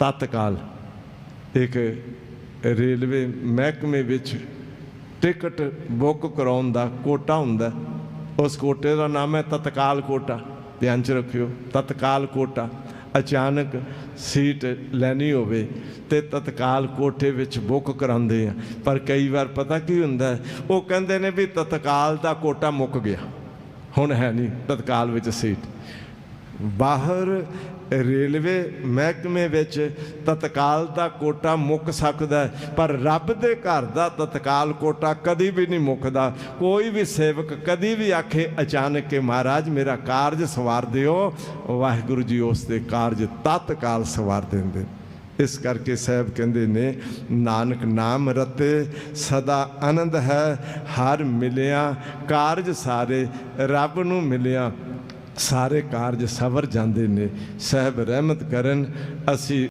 ਤਤਕਾਲ। ਇੱਕ ਰੇਲਵੇ ਮਹਿਕਮੇ ਵਿੱਚ ਟਿਕਟ ਬੁੱਕ ਕਰਾਉਣ ਦਾ ਕੋਟਾ ਹੁੰਦਾ। ਉਸ ਕੋਟੇ ਦਾ ਨਾਮ ਹੈ ਤਤਕਾਲ ਕੋਟਾ। ਧਿਆਨ ਚ ਰੱਖਿਓ, ਤਤਕਾਲ ਕੋਟਾ। ਅਚਾਨਕ ਸੀਟ ਲੈਣੀ ਹੋਵੇ ਤੇ ਤਤਕਾਲ ਕੋਠੇ ਵਿੱਚ ਬੁੱਕ ਕਰਾਉਂਦੇ ਆ। ਪਰ ਕਈ ਵਾਰ ਪਤਾ ਕੀ ਹੁੰਦਾ ਉਹ ਕਹਿੰਦੇ ਨੇ ਵੀ ਤਤਕਾਲ ਦਾ ਕੋਟਾ ਮੁੱਕ ਗਿਆ। ਹੁਣ ਹੈ ਨਹੀਂ ਤਤਕਾਲ ਵਿੱਚ ਸੀਟ। ਬਾਹਰ ਰੇਲਵੇ ਮਹਿਕਮੇ ਵਿੱਚ ਤਤਕਾਲ ਦਾ ਕੋਟਾ ਮੁੱਕ ਸਕਦਾ ਪਰ ਰੱਬ ਦੇ ਘਰ ਦਾ ਤਤਕਾਲ ਕੋਟਾ ਕਦੀ ਵੀ ਨਹੀਂ ਮੁੱਕਦਾ। ਕੋਈ ਵੀ ਸੇਵਕ ਕਦੀ ਵੀ ਆਖੇ, ਅਚਾਨਕ ਕਿ ਮਹਾਰਾਜ, ਮੇਰਾ ਕਾਰਜ ਸਵਾਰ ਦਿਓ। ਵਾਹਿਗੁਰੂ ਜੀ ਉਸ ਦੇ ਕਾਰਜ ਤਤਕਾਲ ਸਵਾਰ ਦਿੰਦੇ ਇਸ ਕਰਕੇ ਸਾਹਿਬ ਕਹਿੰਦੇ ਨੇ, ਨਾਨਕ ਨਾਮ ਰਤੇ, ਸਦਾ ਆਨੰਦ ਹੈ, ਹਰ ਮਿਲਿਆ ਕਾਰਜ ਸਾਰੇ ਰੱਬ ਨੂੰ ਮਿਲਿਆ। ਸਾਰੇ ਕਾਰਜ ਸਵਰ ਜਾਂਦੇ ਨੇ। ਸਾਹਿਬ ਰਹਿਮਤ ਕਰਨ ਅਸੀਂ